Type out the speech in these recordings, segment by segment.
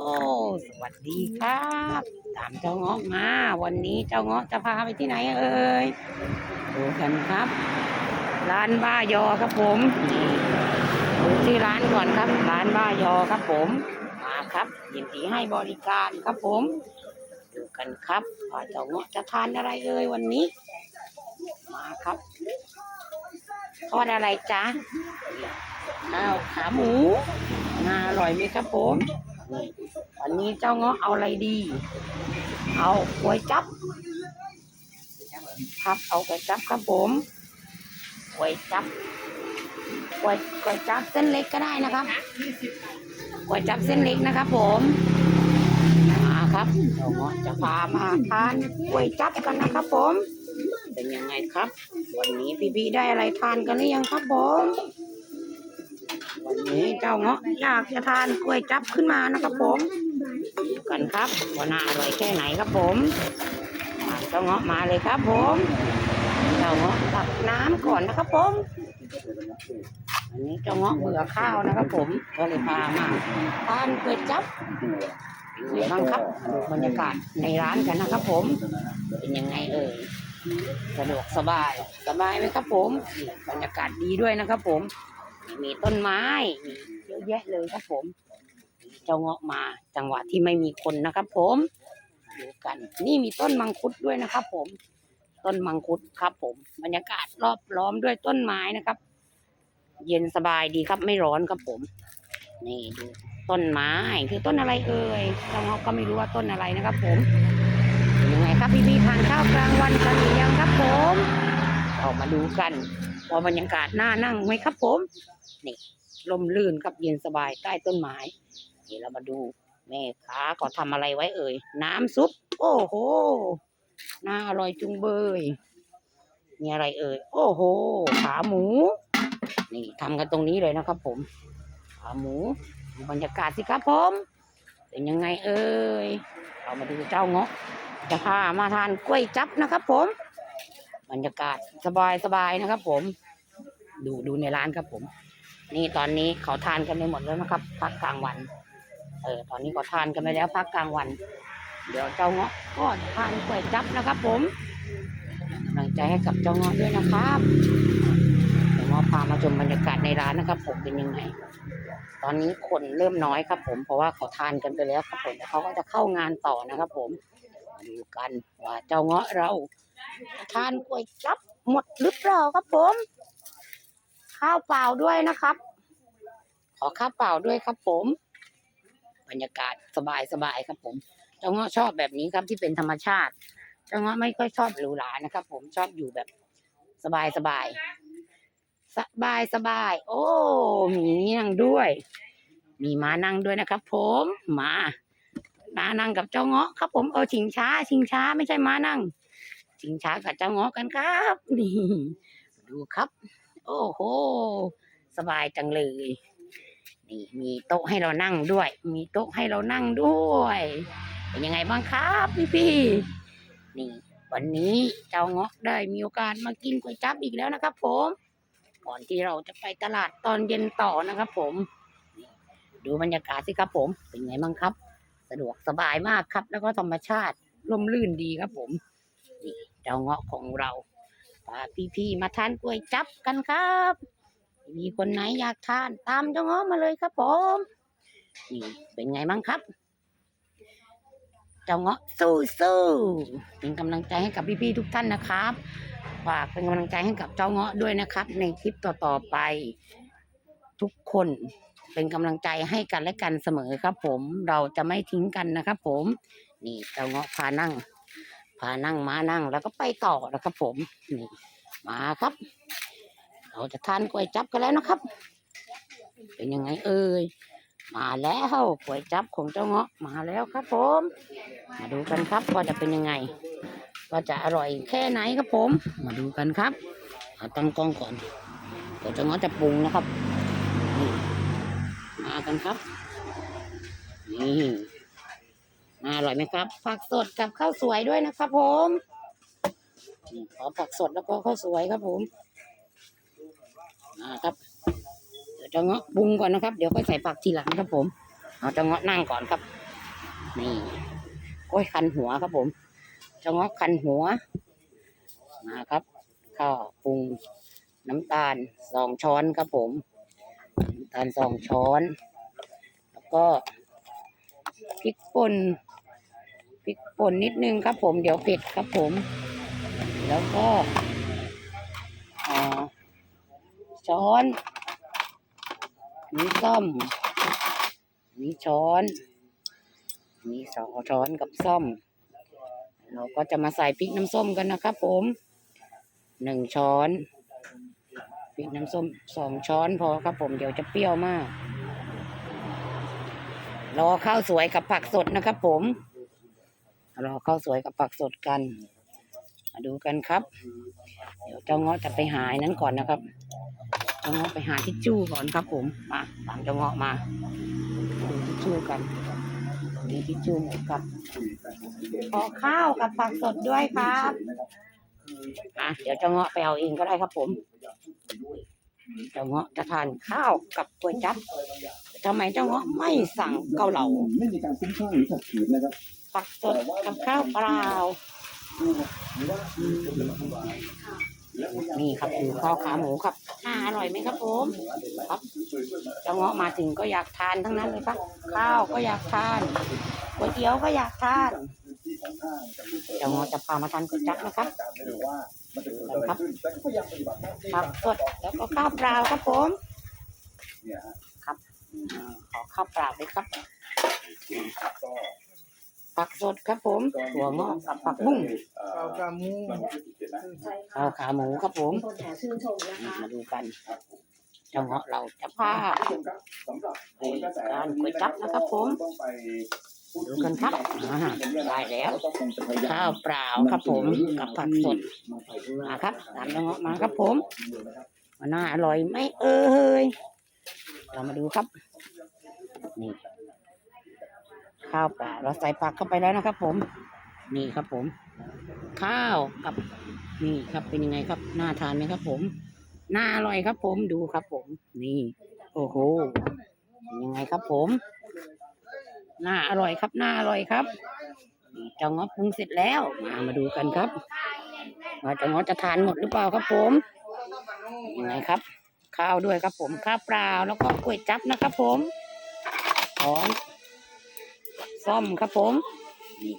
สวัสดีครับตามเจ้าเงาะมา วันนี้เจ้าเงาะจะพาไปที่ไหนเอ่ยดูกันครับ ร้านบ้ายอครับผมดูที่ร้านก่อนครับ ร้านบ้ายอครับผมมาครับยินดีให้บริการครับผมดูกันครับว่าเจ้าเงาะจะทานอะไรเอ่ยวันนี้ มาครับทอดอะไรจ๊ะข้าวขาหมูน่าอร่อยไหมครับผม วันนี้เจ้าเงาะเอาอะไรดี เอาก๋วยจับ ครับเอาก๋วยจับครับผมก๋วยจับก๋วยก๋วยจับเส้นเล็กก็ได้นะครับก๋วยจับเส้นเล็กนะครับ ผมมาครับเราจะพามาทานก๋วยจับกันนะครับ ผม เป็นยังไงครับ วันนี้พี่ๆได้อะไรทานกันหรือยังครับผม วันนี้เจ้าเงาะอยากจะทานก๋วยจับขึ้นมานะครับผมดูกันครับว่าน่าอร่อยแค่ไหนครับผมอ่าเจ้าเงาะมาเลยครับผมเจ้าเงาะตักน้ำก่อนนะครับผมอันนี้เจ้าเงาะเบื่อข้าวนะครับผมก็เลยพามาทานก๋วยจับเป็นไงบ้างครับดูบรรยากาศในร้านกันนะครับผม เป็นยังไงเอ่ยสะดวกสบายสบายไหมครับผมนี่บรรยากาศดีด้วยนะครับผม มีต้นไม้เยอะแยะเลยครับผมเจ้าเงาะมาจังหวะที่ไม่มีคนนะครับ ผมดูกัน นี่มีต้นมังคุดด้วยนะครับ ผม ต้นมังคุดครับ ผม บรรยากาศรอบล้อมด้วยต้นไม้นะครับ เย็นสบายดีครับไม่ร้อนครับผม นี่ดูต้นไม้คือต้นอะไรเอ่ยเจ้าเงาะก็ไม่รู้ว่าต้นอะไรนะครับ ผมยังไงครับพี่ๆทานข้าวกลางวันกันหรือยังครับผมออกมาดูกันว่าบรรยากาศน่านั่งไหมครับผม นี่ลมลื่นครับเย็นสบายใต้ต้นไม้นี่เรามาดูแม่ค้าก็ทำอะไรไว้เอ่ย น้ำซุป โอ้โห น่าอร่อยจุงเบยมีอะไรเอ่ย โอ้โห ขาหมู นี่ทำกันตรงนี้เลยนะครับผม ขาหมูดูบรรยากาศสิครับผม เป็นยังไงเอ่ย เรามาดูเจ้าเงาะ จะพามาทานกล้วยจับนะครับผม บรรยากาศสบายสบายนะครับผม ดูดูในร้านครับผม นี่ตอนนี้เขาทานกันไปหมดแล้วนะครับพักกลางวัน เออตอนนี้ก็ทานกันไปแล้วพักกลางวัน เดี๋ยวเจ้าเงาะก็ทานก๋วยจับนะครับ ผมกำลังใจให้กับเจ้าเงาะด้วยนะครับเดี๋ยวเงาะพามาชมบรรยากาศในร้านนะครับ ผมเป็นยังไงตอนนี้คนเริ่มน้อยครับ ผมเพราะว่าเขาทานกันไปแล้วครับผมเขาก็จะเข้างานต่อนะครับ ผมมาดูกันว่าเจ้าเงาะเรา ทานก๋วยจับหมดหรือเปล่าครับผม ข้าวเปล่าด้วยนะครับ ขอข้าวเปล่าด้วยครับผม บรรยากาศสบายสบายครับผมเจ้าเงาะชอบแบบนี้ครับที่เป็นธรรมชาติเจ้าเงาะไม่ค่อยชอบหรูหรานะครับ ผมชอบอยู่แบบสบายสบายสบายสบาย โอ้ มีนั่งด้วย มีม้านั่งด้วยนะครับผมมาม้านั่งกับเจ้าเงาะครับ ผมเออชิงช้า ชิงช้าไม่ใช่ม้านั่ง ชิงช้ากับเจ้าเงาะกันครับนี่ดูครับ โอ้โห สบายจังเลย นี่มีโต๊ะให้เรานั่งด้วย มีโต๊ะให้เรานั่งด้วย เป็นยังไงบ้างครับพี่พี่ๆนี่ วันนี้เจ้าเงาะได้มีโอกาสมากินก๋วยจั๊บอีกแล้วนะครับ ผม ก่อนที่เราจะไปตลาดตอนเย็นต่อนะครับ ผม ดูบรรยากาศสิครับ ผม เป็นไงบ้างครับ สะดวกสบายมากครับ แล้วก็ธรรมชาติร่มรื่นดีครับ ผมนี่เจ้าเงาะของเรา พาพี่ๆมาทานก๋วยจับกันครับ มีคนไหนอยากทานตามเจ้าเงาะมาเลยครับผมนี่เป็นไงบ้างครับ เจ้าเงาะสู้สู้ๆเป็นกำลังใจให้กับพี่ๆทุกท่านนะครับฝากเป็นกำลังใจให้กับเจ้าเงาะด้วยนะครับ ในคลิปต่อๆไป ทุกคนเป็นกำลังใจให้กันและกันเสมอครับ ผมเราจะไม่ทิ้งกันนะครับ ผม นี่เจ้าเงาะพานั่ง พานั่งมานั่งแล้วก็ไปต่อนะครับผมนี่มาครับ เราจะทานก๋วยจับกันแล้วนะครับ เป็นยังไงเอ่ยมาแล้วก๋วยจับของเจ้าเงาะมาแล้วครับผม มาดูกันครับว่าจะเป็นยังไงว่าจะอร่อยแค่ไหนครับผม มาดูกันครับเอาตั้งกล้องก่อนเดี๋ยวจ้าเงาะจะปรุงนะครับมากันครับนี่ อร่อยไหมครับ ผักสดกับข้าวสวยด้วยนะครับผมนี่ขอผักสดแล้วก็ข้าวสวยครับผมอ่าครับเดี๋ยวจะเงาะปรุงก่อนนะครับ เดี๋ยวค่อยใส่ผักทีหลังครับผมเอาจะเงาะนั่งก่อนครับนี่โอ้ยคันหัวครับผมจะงอกคันหัวมาครับข้าวปรุงน้ำตาลสองช้อนครับผมน้ำตาลสองช้อน แล้วก็พริกป่น ริกป่นนิดนึงครับผมเดี๋ยวเผ็ดครับผม แล้วก็อ่าช้อนนี่ซ่อมนี่ช้อนนี่สองช้อนกับซ่อม เราก็จะมาใส่พริกน้ำส้มกันนะครับผมหนึ่งช้อนพริกน้ำส้มสองช้อนพอครับผมเดี๋ยวจะเปรี้ยวมาก รอข้าวสวยกับผักสดนะครับผม รอข้าวสวยกับผักสดกัน มาดูกันครับ เดี๋ยวเจ้าเงาะจะไปหาไอ้นั้นก่อนนะครับ เจ้าเงาะไปหาทิชชู่ก่อนครับ ผม มาตามเจ้าเงาะมาดูทิชชู่กันมีทิชชู่หมดครับขอข้าวกับผักสดด้วยครับอะเดี๋ยวเจ้าเงาะไปเอาเองก็ได้ครับผมเจ้าเงาะจะทานข้าวกับก๋วยจั๊บทำไมเจ้าเงาะไม่สั่งเกาเหลาไม่มีการคุ้มคลั่งหรือขัดขืนนะครับ ผักสดกับข้าวเปล่าหรือว่าจะเป็นทำร้ายและพยายามนี่ครับดูข้าวขาหมูครับอ่าอร่อยไหมครับผมครับเจ้าเงาะมาถึงก็อยากทานทั้งนั้นเลยครับข้าวก็อยากทานก๋วยเตี๋ยวก็อยากทานที่ของห้างกับผู้เปิดเจ้าเงาะจะพามาทานก๋วยจั๊บนะครับการไม่รู้ว่ามันจะเกิดอะไรขึ้นแต่ก็พยายามปฏิบัติหน้าที่ผักสดแล้วก็ข้าวเปล่าครับผมเนี่ยฮะอ่าขอข้าวเปล่าเลยครับก็ ผักสดครับผมถั่วงอกกับผักบุ้งเรากามูมันก็ติดนะใช่ค่ะข้าวขาหมูครับผมมีคนแห่ชื่นชมนะคะมาดูกันเจ้าเงาะเราจะพาผู้ชมครับสำหรับผลกระแสการก๋วยจั๊บนะครับผมต้องไปพูดดูกันครับอ่าได้แล้วต้องคงจะพยายามข้าวเปล่าครับผมกับผักสดมาครับตามเจ้าเงาะมาครับผมว่าน่าอร่อยไหมเอ่ยเรามาดูครับนี่ ข้าวเปล่าเราใส่ผักเข้าไปแล้วนะครับ ผม นี่ครับผม ข้าวกับ นี่ครับเป็นยังไงครับน่าทานไหมครับ ผมน่าอร่อยครับ ผมดูครับ ผม นี่ โอ้โหเป็นยังไงครับ ผมน่าอร่อยครับน่าอร่อยครับนี่เจ้าเงาะปรุงเสร็จแล้วมามาดูกันครับว่าเจ้างาะจะทานหมดหรือเปล่าครับ ผมยังไงครับ ข้าวด้วยครับ ผมข้าวเปล่าแล้วก็ก๋วยจั๊บนะครับ ผมพร้อม ซ่อมครับผมนี่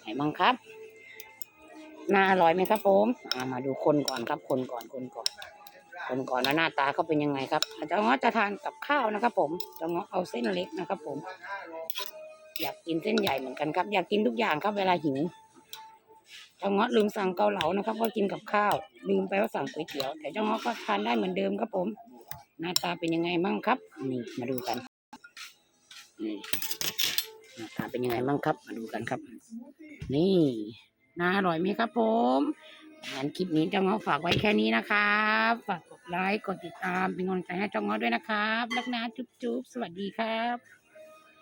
ไหนบ้างครับน่าอร่อยไหมครับผมอ่ามาดูคนก่อนครับ คนก่อนคนก่อน คนก่อนว่าหน้าตาเขาเป็นยังไงครับเจ้าเงาะจะทานกับข้าวนะครับ ผมเจ้าเงาะเอาเส้นเล็กนะครับ ผม อยากกินเส้นใหญ่เหมือนกันครับ อยากกินทุกอย่างครับเวลาหิวเจ้าเงาะลืมสั่งเกาเหลานะครับว่ากินกับข้าว ลืมไปว่าสั่งก๋วยเตี๋ยวแต่เจ้าเงาะก็ทานได้เหมือนเดิมครับผม หน้าตาเป็นยังไงบ้างครับ นี่มาดูกันนี่ หน้าตาเป็นยังไงบ้างครับ มาดูกันครับ นี่น่าอร่อยไหมครับ ผมงั้นคลิปนี้เจ้าเงาะฝากไว้แค่นี้นะครับ ฝากกดไลค์กดติดตามเป็นกำลังใจให้เจ้าเงาะด้วยนะครับรักนะจุ๊บจุ๊บสวัสดีครับ